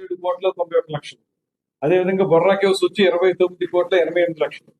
ఏడు కోట్ల తొంభై ఒక లక్షలు. అదేవిధంగా బొర్రా కేవ్స్ వచ్చి ఇరవై తొమ్మిది కోట్ల ఎనభై ఎనిమిది లక్షలు.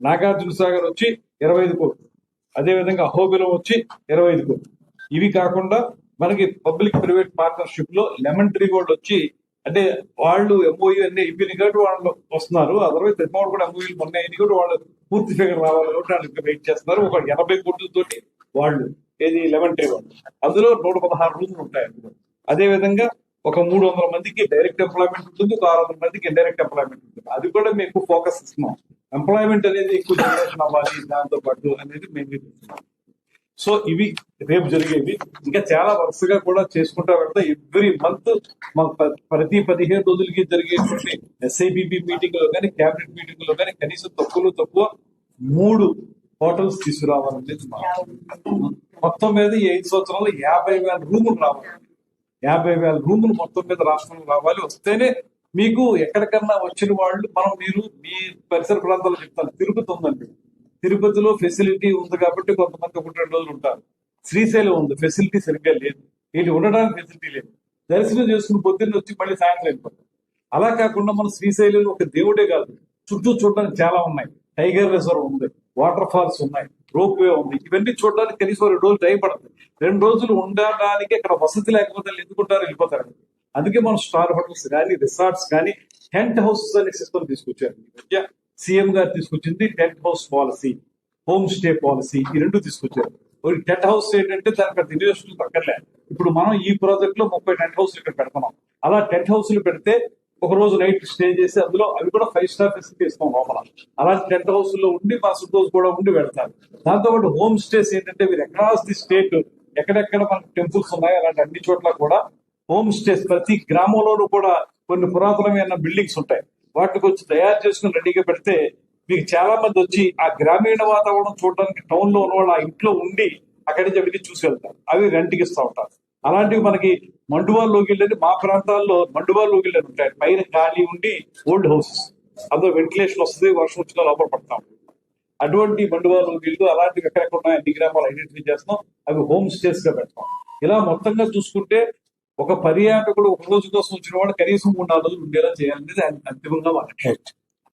నాగార్జున సాగర్ వచ్చి ఇరవై ఐదు కోట్లు. అదేవిధంగా అహోబిలం వచ్చి ఇరవై ఐదు కోట్లు. ఇవి కాకుండా మనకి పబ్లిక్ ప్రైవేట్ పార్ట్నర్షిప్లో లెమన్ ట్రీ గోల్డ్ వచ్చి అంటే వాళ్ళు ఎంఓయూ అన్ని ఇవి కాబట్టి వాళ్ళు వస్తున్నారు. అదర్వైజ్ తెమ్మవాడు కూడా ఎంఓయూలు మొన్న ఇది కూడా వాళ్ళు పూర్తి ఫిగర్ రావాలి కాబట్టి వాళ్ళు వెయిట్ చేస్తున్నారు. ఒక ఎనభై కోట్లతోటి వాళ్ళు ఏది లెమన్ ట్రీ గోల్డ్. అందులో నూట పదహారు రూములు ఉంటాయి అందులో. అదే విధంగా ఒక మూడు వందల మందికి డైరెక్ట్ ఎంప్లాయ్మెంట్ ఉంటుంది ఒక ఆరు వందల మందికి ఇండైరెక్ట్ ఎంప్లాయ్మెంట్ ఉంటుంది. అది కూడా మేము ఎక్కువ ఫోకస్ ఇస్తున్నాం. ఎంప్లాయ్మెంట్ అనేది ఎక్కువ జనరేషన్ అవ్వాలి దాంతో పాటు అనేది మేము సో ఇవి రేపు జరిగేవి. ఇంకా చాలా వరుసగా కూడా చేసుకుంటా వెళ్తా. ఎవ్రీ మంత్ మా ప- ప్రతి పదిహేను రోజులకి జరిగేటువంటి ఎస్ఐబిబి మీటింగ్లో కానీ క్యాబినెట్ మీటింగ్లో కానీ కనీసం తక్కువలో తక్కువ మూడు హోటల్స్ తీసుకురావాలనేది మొత్తం మీద ఈ ఐదు సంవత్సరాలు యాభై వేల రూములు రావాలి. యాభై వేల రూములు మొత్తం మీద రాష్ట్రంలో రావాలి. వస్తేనే మీకు ఎక్కడికన్నా వచ్చిన వాళ్ళు మనం మీరు మీ పరిసర ప్రాంతాలు చెప్తాను. తిరుపతి ఉందండి. తిరుపతిలో ఫెసిలిటీ ఉంది కాబట్టి కొంతమంది ఒకటి రెండు రోజులు ఉంటారు. శ్రీశైలం ఉంది. ఫెసిలిటీ సరిగ్గా లేదు. వీళ్ళు ఉండడానికి ఫెసిలిటీ లేదు. దర్శనం చేసుకుని పొద్దున్న వచ్చి మళ్ళీ సాయంత్రం వెళ్ళిపోతాం అలా కాకుండా మన శ్రీశైలం ఒక దేవుడే కాదు. చుట్టూ చూడడానికి చాలా ఉన్నాయి. టైగర్ రిజర్వ్ ఉంది. వాటర్ ఫాల్స్ ఉన్నాయి. రోప్ వే ఉంది. ఇవన్నీ చూడడానికి కనీసం రెండు రోజులు టైం పడుతుంది. రెండు రోజులు ఉండడానికి అక్కడ వసతి లేకపోతే ఎందుకుంటారు? వెళ్ళిపోతారు. అందుకే మనం స్టార్ హోటల్స్ కానీ రిసార్ట్స్ కానీ టెంట్ హౌసెస్ అనే సిస్టమ్ తీసుకొచ్చారు. ఈ మధ్య సీఎం గారు తీసుకొచ్చింది tent house policy home stay policy ఈ రెండు తీసుకొచ్చారు. ఒక టెంట్ హౌస్ ఏంటంటే దానికి పెద్ద ఇన్వెస్ట్మెంట్ అక్కర్లే ఇప్పుడు మనం ఈ ప్రాజెక్ట్లో ముప్పై టెంట్ హౌస్ ఇక్కడ పెడుతున్నాం. అలా టెంట్ హౌస్లు పెడితే ఒక రోజు నైట్ స్టే చేసి అందులో అవి కూడా ఫైవ్ స్టార్ ఫెసిలిటీ ఇస్తాం లోపల. అలాంటి టెంట్ హౌస్లో ఉండి మా హౌస్ కూడా ఉండి వెళ్తారు దాంతో పాటు హోమ్ స్టేస్ ఏంటంటే మీరు అక్రాస్ ది స్టేట్ ఎక్కడెక్కడ మనకు టెంపుల్స్ ఉన్నాయి అలాంటి అన్ని చోట్ల కూడా హోమ్ స్టేస్ ప్రతి గ్రామంలోనూ కూడా కొన్ని పురాతనమైన బిల్డింగ్స్ ఉంటాయి. వాటికి వచ్చి తయారు చేసుకుని రెడీగా పెడితే మీకు చాలా మంది వచ్చి ఆ గ్రామీణ వాతావరణం చూడడానికి టౌన్లో ఉన్న వాళ్ళు ఆ ఇంట్లో ఉండి అక్కడి నుంచి అవిని చూసి వెళ్తారు. అవి రెంట్కి ఇస్తూ ఉంటారు. అలాంటివి మనకి మండువాల్లోకి లోగిళ్ళని మా ప్రాంతాల్లో మండువాల్లోకి వెళ్ళేది ఉంటాయి. పైన ఖాళీ ఉండి ఓల్డ్ హౌసెస్. అందులో వెంటిలేషన్ వస్తుంది వర్షం వచ్చినా లోపల పడతాం. అటువంటి మండువాల్లోకి లోగిళ్ళు అలాంటివి ఎక్కడెక్కడ ఉన్నాయి అన్ని గ్రామాలు ఐడెంటిఫై చేస్తాం అవి హోమ్ స్టేస్గా పెడతాం. ఇలా మొత్తంగా చూసుకుంటే ఒక పర్యాటకుడు ఒక రోజు కోసం వచ్చిన వాడు కనీసం మూడు నాలుగు రోజులు ఉండేలా చేయాలనేది అంతిమంగా మా లక్ష్యం.